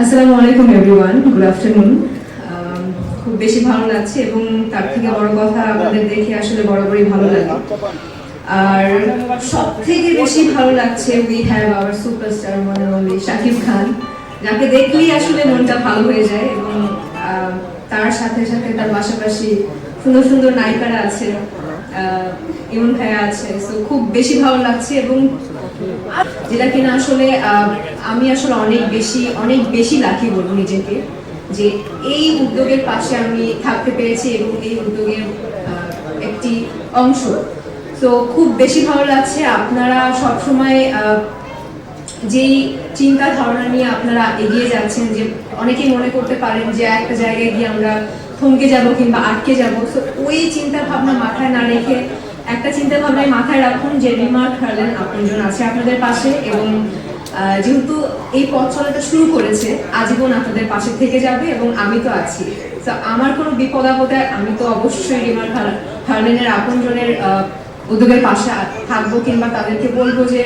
আসসালামু আলাইকুম everyone good afternoon খুব বেশি ভালো লাগছে এবং তার থেকে বড় কথা আপনাদের দেখে আসলে বরাবরই ভালো লাগে। আর সব থেকে বেশি ভালো লাগছে we have our superstar one only Shakib Khan, যাকে দেখলেই আসলে মনটা ভালো হয়ে যায় এবং তার সাথে সাথে তার পাশাপাশি সুন্দর সুন্দর নায়িকারা আছে ইমন ভাইয়া আছে। তো খুব বেশি ভালো লাগছে এবং যেটা কিনা আসলে আমি আসলে অনেক বেশি অনেক বেশি লাকি বলব নিজেকে যে এই উদ্যোগের পাশে আমি থাকতে পেরেছি এবং এই উদ্যোগের একটি অংশ। তো খুব বেশি ভালো লাগছে আপনারা সবসময় যেই চিন্তা ধারণা নিয়ে আপনারা এগিয়ে যাচ্ছেন যে অনেকেই মনে করতে পারেন যে একটা জায়গায় গিয়ে আমরা থমকে যাব কিংবা আটকে যাব, তো ওই চিন্তা ভাবনা মাথায় না রেখে একটা চিন্তা ভাবনায় মাথায় রাখুন যে রিমার্ক হারলেন আপনজন আছে আপনাদের পাশে এবং যেহেতু এই পথ চলাটা শুরু করেছে, আজীবন আপনাদের পাশে থেকে যাবে এবং আমি তো আছি। তো আমার কোনো বিপদ আপদে আমি তো অবশ্যই রিমার্ক হারলেনের আপনজনের উদ্যোগের পাশে থাকব কিংবা তাদেরকে বলব যে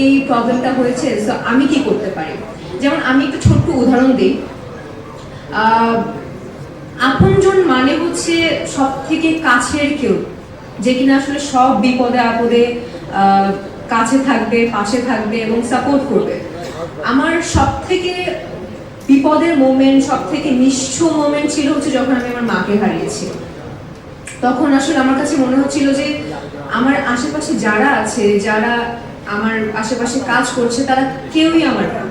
এই প্রবলেমটা হয়েছে তো আমি কি করতে পারি? যেমন আমি একটু ছোট্ট উদাহরণ দিই। আপনজন মানে হচ্ছে সব থেকে কাছের কেউ। যে কিনা আসলে সব বিপদে, আপদে কাছে থাকবে, পাশে থাকবে এবং সাপোর্ট করবে। আমার সব থেকে বিপদের মোমেন্ট সব থেকে নিঃস্ব মোমেন্ট ছিল হচ্ছে যখন আমি আমার মাকে হারিয়েছি। তখন আসলে আমার কাছে মনে হচ্ছিল যে আমার আশেপাশে যারা আছে, যারা আমার আশেপাশে কাজ করছে, তারা কেউই আমার না।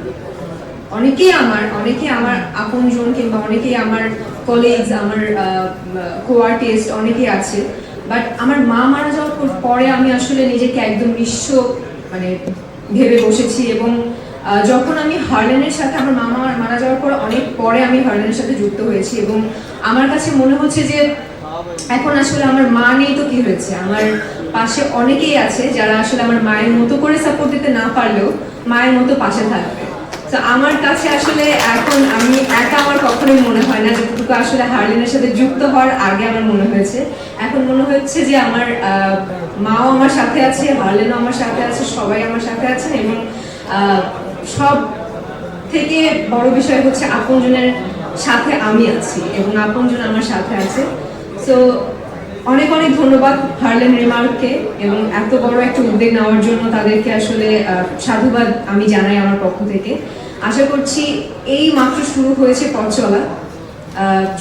অনেকেই আমার অনেকেই আমার আপনজন কিংবা অনেকেই আমার কলিগস আমার কোয়ার্টিস্ট অনেকেই আছে। বাট আমার মা মারা যাওয়ার পর- আমি আসলে নিজেকে একদম নিঃস্ব মানে ভেবে বসেছি এবং যখন আমি হার্লেনের সাথে আমার মামা মারা যাওয়ার পর, অনেক পরে আমি হার্লেনের সাথে যুক্ত হয়েছি এবং আমার কাছে মনে হচ্ছে যে এখন আসলে আমার মা নেই তো কি হয়েছে? আমার পাশে অনেকেই আছে যারা আসলে আমার মায়ের মতো করে সাপোর্ট দিতে না পারলেও মায়ের মতো পাশে থাকবে। তো আমার কাছে আসলে এখন আমি একা আমার কখনোই মনে হয় না, যতটুকু আসলে হার্লিনের সাথে যুক্ত হওয়ার আগে আমার মনে হয়েছে। এখন মনে হচ্ছে যে আমার মাও আমার সাথে আছে, হার্লেনও আমার সাথে আছে, সবাই আমার সাথে আছেন এবং সব থেকে বড় বিষয় হচ্ছে আপনজনের সাথে আমি আছি এবং আপনজন আমার সাথে আছে। সো অনেক অনেক ধন্যবাদ হার্লেন রিমার্ককে এবং এত বড় একটা উদ্যোগ নেওয়ার জন্য তাদেরকে আসলে সাধুবাদ আমি জানাই আমার পক্ষ থেকে। আশা করছি এই মাত্র শুরু হয়েছে পথ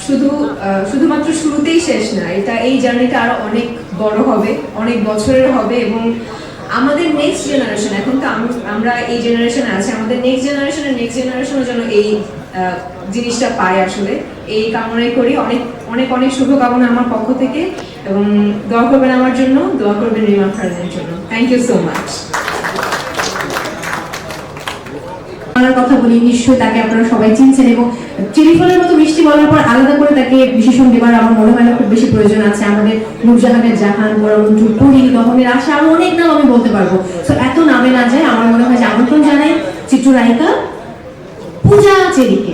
শুধু শুধুমাত্র শুরুতেই শেষ না, এটা এই জার্নিটা আরও অনেক বড় হবে, অনেক বছরের হবে এবং আমাদের নেক্সট জেনারেশন এখন তো আমরা এই জেনারেশনে আছি, আমাদের নেক্সট জেনারেশনের নেক্সট জেনারেশনের জন্য এই জিনিসটা পায় আসলে। এই কামনাই করি, অনেক অনেক অনেক শুভকামনা আমার পক্ষ থেকে। এবং দোয়া করবেন আমার জন্য, দোয়া করবেন রিমা খানের জন্য। থ্যাংক ইউ সো মাচ বলার কথা বলি, নিশ্চয়ই তাকে আপনারা সবাই চিনছেন এবং ফলের মতো মিষ্টি বলার পর আলাদা করে তাকে বিশেষণ দেবার আমার মনে হয় না, খুব বেশি প্রয়োজন আছে। আমাদের নূরজাহানের জাহান বরমন্টু পুরী দহনের আশা, আরও অনেক নাম আমি বলতে পারব। তো এত নামে না যায়, আমার মনে হয় যে আমন্ত্রণ জানাই চিত্রনায়িকা পূজা চেরিকে।